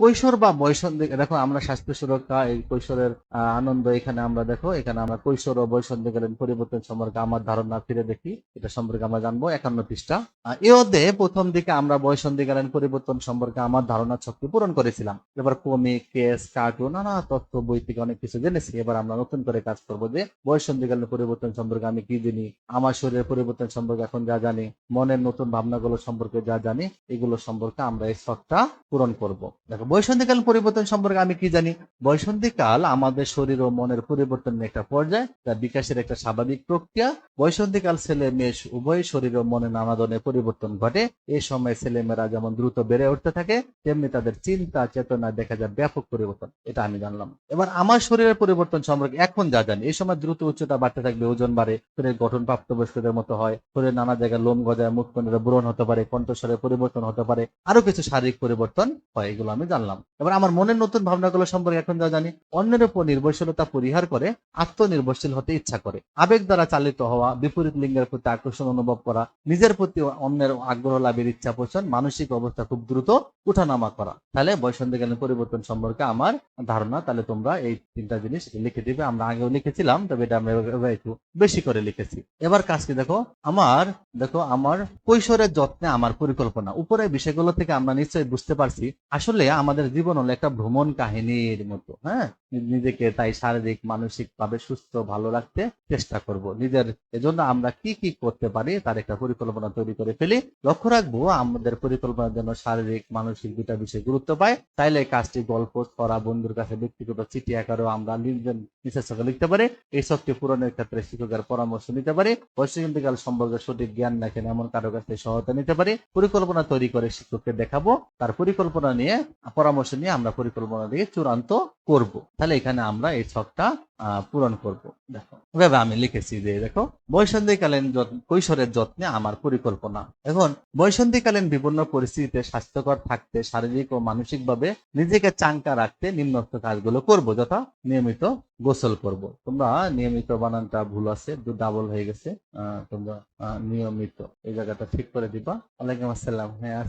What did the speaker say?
কৈশোর বা বয়সন্ধি দেখো আমরা স্বাস্থ্য সুরক্ষা এই কৈশোরের আনন্দ এখানে আমরা দেখো এখানে আমরা কৈশোর ও বয়সন্ধিকালীন পরিবর্তন সম্পর্কে আমার ধারণা ফিরে দেখি এটা সম্পর্কে আমরা জানব একান্ন পৃষ্ঠা। আহ, এ অধ্যায়ে প্রথম দিকে আমরা বয়সন্ধিকালীন পরিবর্তন সম্পর্কে আমার ধারণা শক্তি পূরণ করেছিলাম। এবার কমিক কেস কার্টুন নানা তথ্য বই থেকে অনেক কিছু জেনেছি। এবার আমরা নতুন করে কাজ করব যে বয়সন্ধিকালীন পরিবর্তন সম্পর্কে আমি কি জানি আমার শরীরের পরিবর্তন সম্পর্কে এখন যা জানি মনের নতুন ভাবনাগুলো সম্পর্কে যা জানি এগুলো সম্পর্কে আমরা এই শখটা পূরণ করব। দেখো বয়সন্ধিকালীন পরিবর্তন সম্পর্কে আমি কি জানি? বয়সন্ধিকাল আমাদের শরীর ও মনের পরিবর্তনের একটা পর্যায়, যা বিকাশের একটা স্বাভাবিক প্রক্রিয়া। বয়সন্ধিকাল ছেলে মেয়ে উভয় শরীর ও মনে নানা ধরনের পরিবর্তন ঘটে। এই সময় ছেলে মেয়েরা যেমন দ্রুত বেড়ে উঠতে থাকে, তেমনি তাদের চিন্তা, চেতনা দেখা যায় ব্যাপক পরিবর্তন। এটা আমি জানলাম। এবার আমার শরীরের পরিবর্তন সম্পর্কে এখন যা জানি, এই সময় দ্রুত উচ্চতা বাড়তে থাকবে ওজন বাড়ে শরীরের গঠন প্রাপ্তবয়স্কদের মতো হয় শরীরের নানা জায়গায় লোম গজায় মুখ কন্ডের ব্রণ হতে পারে কণ্ঠস্বরের পরিবর্তন হতে পারে আরও কিছু শারীরিক পরিবর্তন হয়, এগুলো আমি জানলাম। এবার আমার মনের নতুন ভাবনাগুলো সম্পর্কে এখন যা জানি, অন্যের উপর নির্ভরশীলতা পরিহার করে আত্মনির্ভরশীল হতে ইচ্ছা করে। আবেগ দ্বারা চালিত হওয়া, বিপরীত লিঙ্গের প্রতি আকর্ষণ অনুভব করা, নিজের প্রতি অন্যের আগ্রহ, লাভের ইচ্ছা পোষণ, মানসিক অবস্থা খুব দ্রুত উঠানামা করা। তাহলে বয়সন্ধিকালীন পরিবর্তন সম্পর্কে আমার ধারণা, তাহলে তোমরা এই তিনটা জিনিস লিখে দিবে। আমরা আগেও লিখেছিলাম, তবে এটা আমরা একটু বেশি করে লিখেছি। এবার কাজ কি দেখো, আমার দেখো, আমার কৈশোরের যত্নে আমার পরিকল্পনা। উপরে বিষয়গুলো থেকে আমরা নিশ্চয়ই বুঝতে পারছি, আসলে আমাদের জীবন হলো একটা ভ্রমণ কাহিনীর মতো হ্যাঁ? নিজেকে তাই শারীরিক মানসিক ভাবে সুস্থ, ভালো রাখতে চেষ্টা করব। নিজের এজন্য আমরা কি কি করতে পারি তার একটা পরিকল্পনা তৈরি করে ফেলি। লক্ষ্য রাখব, আমাদের পরিকল্পনার জন্য শারীরিক, মানসিক দুটা বিষয় গুরুত্ব পায়। তাইলে কাজটি গল্প করা বন্ধুর কাছে ব্যক্তিগত চিঠি আকারেও আমরা নিজের সঙ্গে লিখতে পারি। এই শক্তি পূরণের ক্ষেত্রে শিক্ষকের পরামর্শ নিতে পারি। বৈশিষ্ট্যকাল সম্পর্কে সঠিক জ্ঞান রাখেন এমন কারও কাছে সহায়তা নিতে পারি। পরিকল্পনা তৈরি করে শিক্ষককে দেখাবো। তার পরিকল্পনা নিয়ে, পরামর্শ নিয়ে আমরা পরিকল্পনা দিয়ে চূড়ান্ত করব। তাহলে এখানে আমরা এই ছকটা পূরণ করব। দেখো, এভাবে আমি লিখেছি যে, দেখো, বৈসন্ধিকালীন কৈশোরের যত্নে আমার পরিকল্পনা। এখন, বৈসন্ধিকালীন বিভিন্ন পরিস্থিতিতে স্বাস্থ্যকর থাকতে, শারীরিক ও মানসিকভাবে নিজেকে চাঙ্কা রাখতে নিম্নোক্ত কাজগুলো করব, যথা নিয়মিত গোসল করব। তোমরা, নিয়মিত বানানটা ভুল আছে ডাবল হয়ে গেছে তোমরা নিয়মিত এই জায়গাটা ঠিক করে দিবা। ওয়ালাইকুম আসসালাম হ্যাঁ